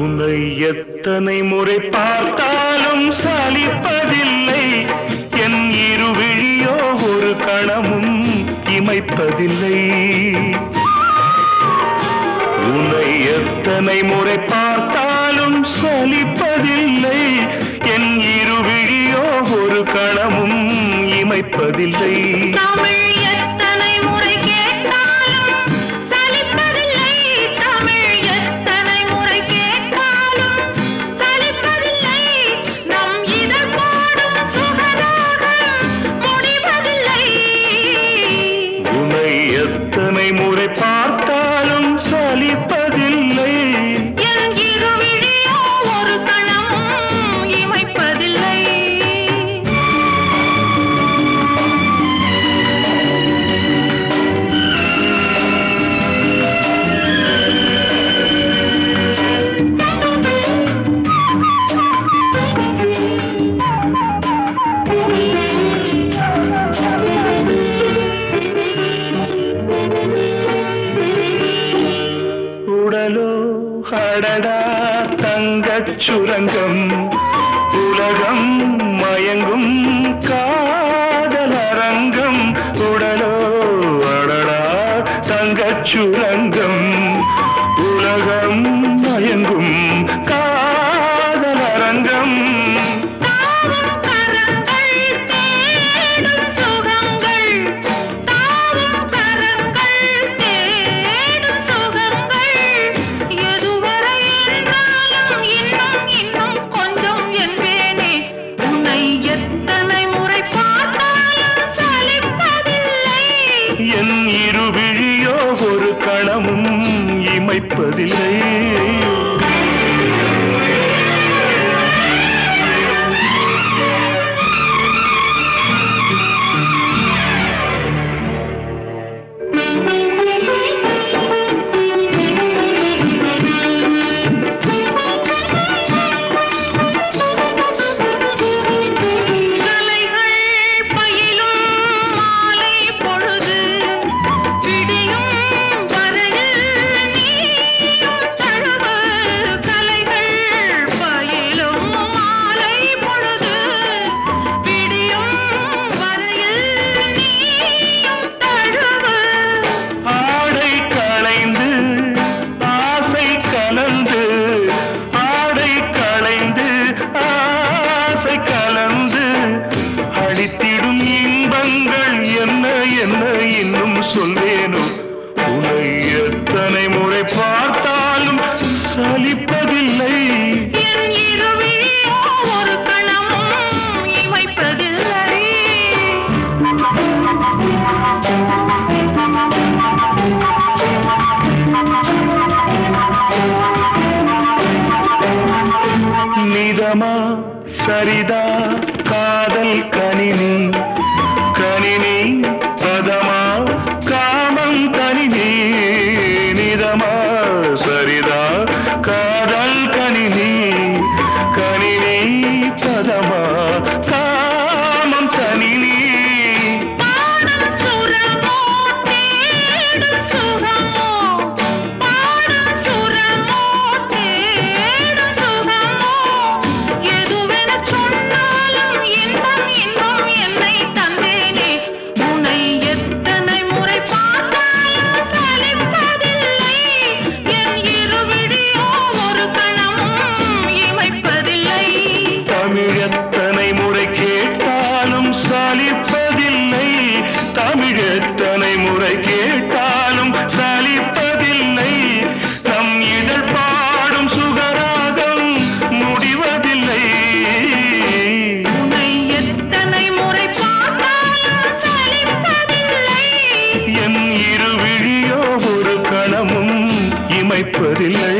உன்னை எத்தனை முறை பார்த்தாலும் சலிப்பதில்லை. என் இருவிழியோ ஒரு கணமும் இமைப்பதில்லை. உன்னை எத்தனை முறை பார்த்தாலும் சலிப்பதில்லை. என் இருவிழியோ ஒரு கணமும் இமைப்பதில்லை. பார்த்த அடடா தங்கச் சுரங்கம். உலகம் மயங்கும் காதலரங்கம் உடலோ அடடா தங்கச் சுரங்கம். உலகம் மயங்கும் இருப்பதில்லை ரசித்திடும் இன்பங்கள் என்ன என்ன இன்னும் சொல்வேனோ? உன்னை எத்தனை முறை பார்த்தாலும் சலிப்பதில்லை. வைப்பதில்லை சரிதா காதல் கணினி கணினி பதமா அமைப்பதில்லை.